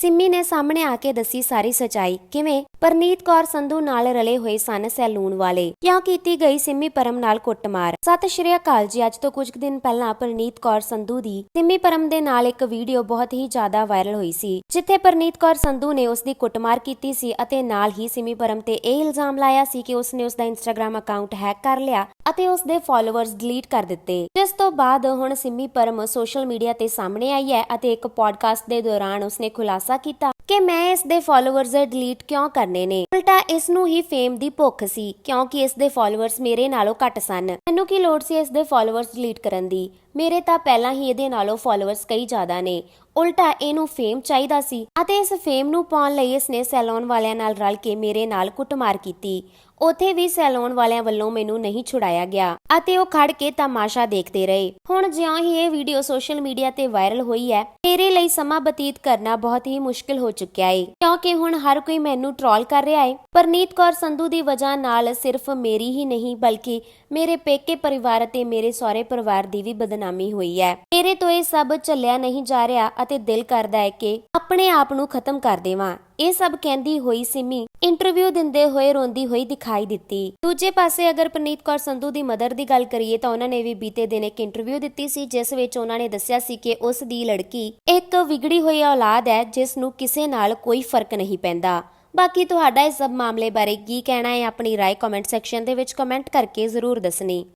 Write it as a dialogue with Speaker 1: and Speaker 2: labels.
Speaker 1: ਸਿੰਮੀ ਨੇ ਸਾਹਮਣੇ ਆ ਕੇ ਦੱਸੀ ਸਾਰੀ ਸਚਾਈ ਕਿਵੇਂ? ਪਰਨੀਤ ਕੌਰ ਸੰਧੂ ਨਾਲ ਰਲੇ ਹੋਏ ਸਨ ਸੈਲੂਨ ਵਾਲੇ। ਕਿਉਂ ਕੀਤੀ ਗਈ ਸਿੰਮੀ ਪਰਮ ਨਾਲ ਕੁੱਟਮਾਰ? ਸਤਿ ਸ਼੍ਰੀ ਅਕਾਲ ਜੀ, ਅੱਜ ਤੋਂ ਕੁਝ ਦਿਨ ਪਹਿਲਾਂ ਪਰਨੀਤ ਕੌਰ ਸੰਧੂ ਦੀ ਸਿੰਮੀ ਪਰਮ ਦੇ ਨਾਲ ਇੱਕ ਵੀਡੀਓ ਬਹੁਤ ਹੀ ਜ਼ਿਆਦਾ ਵਾਇਰਲ ਹੋਈ ਸੀ, ਜਿੱਥੇ ਪਰਨੀਤ ਕੌਰ ਸੰਧੂ ਨੇ ਉਸ ਦੀ ਕੁੱਟਮਾਰ ਕੀਤੀ ਸੀ ਅਤੇ ਨਾਲ ਹੀ ਸਿੰਮੀ ਪਰਮ ਤੇ ਇਹ ਇਲਜ਼ਾਮ ਲਾਇਆ ਸੀ ਕਿ ਉਸ ਨੇ ਉਸ ਦਾ ਇੰਸਟਾਗ੍ਰam ਅਕਾਊਂਟ ਹੈਕ ਕਰ ਲਿਆ ਅਤੇ ਉਸ ਦੇ ਫਾਲੋਅਰਸ ਡਿਲੀਟ ਕਰ ਦਿੱਤੇ। ਜਿਸ ਤੋਂ ਬਾਅਦ ਹੁਣ ਸਿੰਮੀ ਪਰਮ ਸੋਸ਼ਲ ਮੀਡੀਆ ਤੇ ਸਾਹਮਣੇ ਆਈ ਹੈ ਅਤੇ ਇੱਕ ਪੋਡਕਾਸਟ ਦੇ ਦੌਰਾਨ ਉਸਨੇ ਖੁਲਾਸਾ ਕੀਤਾ। ਕਿ ਮੈਂ ਇਸ ਦੇ ਫਾਲੋਅਰਸ ਡਿਲੀਟ ਕਿਉਂ ਕਰਨੇ ਨੇ? ਉਲਟਾ ਇਸ ਨੂੰ ਹੀ ਫੇਮ ਦੀ ਭੁੱਖ ਸੀ, ਕਿਉਂਕਿ ਇਸ ਦੇ ਫਾਲੋਅਰਸ ਮੇਰੇ ਨਾਲੋਂ ਘੱਟ ਸਨ। ਮੈਨੂੰ ਕੀ ਲੋੜ ਸੀ ਇਸ ਦੇ ਫਾਲੋਅਰਸ ਡਿਲੀਟ ਕਰਨ ਦੀ? ਮੇਰੇ ਤਾਂ ਪਹਿਲਾਂ ਹੀ ਇਹਦੇ ਨਾਲੋਂ ਫਾਲੋਅਰਸ ਕਈ ਜ਼ਿਆਦਾ ਨੇ। ਉਲਟਾ ਇਹਨੂੰ ਫੇਮ ਚਾਹੀਦਾ ਸੀ ਅਤੇ ਇਸ ਫੇਮ ਨੂੰ ਪਾਉਣ ਲਈ ਇਸਨੇ ਸੈਲੂਨ ਵਾਲਿਆਂ ਨਾਲ ਰਲ ਕੇ ਮੇਰੇ ਨਾਲ ਕੁੱਟਮਾਰ ਕੀਤੀ। ਉਥੇ ਵੀ ਸੈਲੂਨ ਵਾਲਿਆਂ ਵੱਲੋਂ ਮੈਨੂੰ ਨਹੀਂ ਛੁਡਾਇਆ ਗਿਆ ਅਤੇ ਉਹ ਖੜ ਕੇ ਤਮਾਸ਼ਾ ਦੇਖਦੇ ਰਹੇ। ਹੁਣ ਜਿਉਂ ਹੀ ਇਹ ਵੀਡੀਓ ਸੋਸ਼ਲ ਮੀਡੀਆ ਤੇ ਵਾਇਰਲ ਹੋਈ ਹੈ ਮੇਰੇ ਲਈ ਸਮਾਂ ਬਤੀਤ ਕਰਨਾ ਬਹੁਤ ਹੀ ਮੁਸ਼ਕਿਲ ਹੋ ਚੁੱਕਿਆ ਏ। ਕਿਉਂਕਿ ਹੁਣ ਹਰ ਕੋਈ ਮੈਨੂੰ ਟ੍ਰੋਲ ਕਰ ਰਿਹਾ ਏ। ਪਰਨੀਤ ਕੌਰ ਸੰਧੂ ਦੀ ਵਜ੍ਹਾ ਨਾਲ ਸਿਰਫ ਮੇਰੀ ਹੀ ਨਹੀਂ, ਬਲਕਿ ਮੇਰੇ ਪੇਕੇ ਪਰਿਵਾਰ ਅਤੇ ਮੇਰੇ ਸਹੁਰੇ ਪਰਿਵਾਰ ਦੀ ਵੀ ਬਦਨਾਮੀ ਹੋਈ ਹੈ। ਮੇਰੇ ਤੋਂ ਇਹ ਸਭ ਚੱਲਿਆ ਨਹੀਂ ਜਾ ਰਿਹਾ ਅਤੇ ਦਿਲ ਕਰਦਾ ਹੈ ਕਿ ਆਪਣੇ ਆਪ ਨੂੰ ਖਤਮ ਕਰ ਦੇਵਾਂ ਇਹ ਸਭ ਕਹਿੰਦੀ ਹੋਈ ਸਿਮੀ ਇੰਟਰਵਿਊ ਦਿੰਦੇ ਹੋਏ ਰੋਂਦੀ ਹੋਈ ਦਿਖਾਈ ਦਿੱਤੀ ਦੂਜੇ ਪਾਸੇ ਅਗਰ ਪਰਨੀਤ ਕੌਰ ਸੰਧੂ ਦੀ ਮਦਰ ਦੀ ਗੱਲ ਕਰੀਏ ਤਾਂ ਉਹਨਾਂ ਨੇ ਵੀ ਬੀਤੇ ਦਿਨ ਇੱਕ ਇੰਟਰਵਿਊ ਦਿੱਤੀ ਸੀ ਜਿਸ ਵਿੱਚ ਉਹਨਾਂ ਨੇ ਦੱਸਿਆ ਸੀ ਕਿ ਉਸ ਦੀ ਲੜਕੀ ਇੱਕ ਵਿਗੜੀ ਹੋਈ ਔਲਾਦ ਹੈ ਜਿਸ ਨੂੰ ਕਿਸੇ ਨਾਲ ਕੋਈ ਫਰਕ ਨਹੀਂ ਪੈਂਦਾ ਬਾਕੀ ਤੁਹਾਡਾ ਇਸ ਸਭ ਮਾਮਲੇ ਬਾਰੇ ਕੀ ਕਹਿਣਾ ਹੈ ਆਪਣੀ رائے ਕਮੈਂਟ ਸੈਕਸ਼ਨ ਦੇ ਵਿੱਚ ਕਮੈਂਟ ਕਰਕੇ ਜ਼ਰੂਰ ਦੱਸਣੀ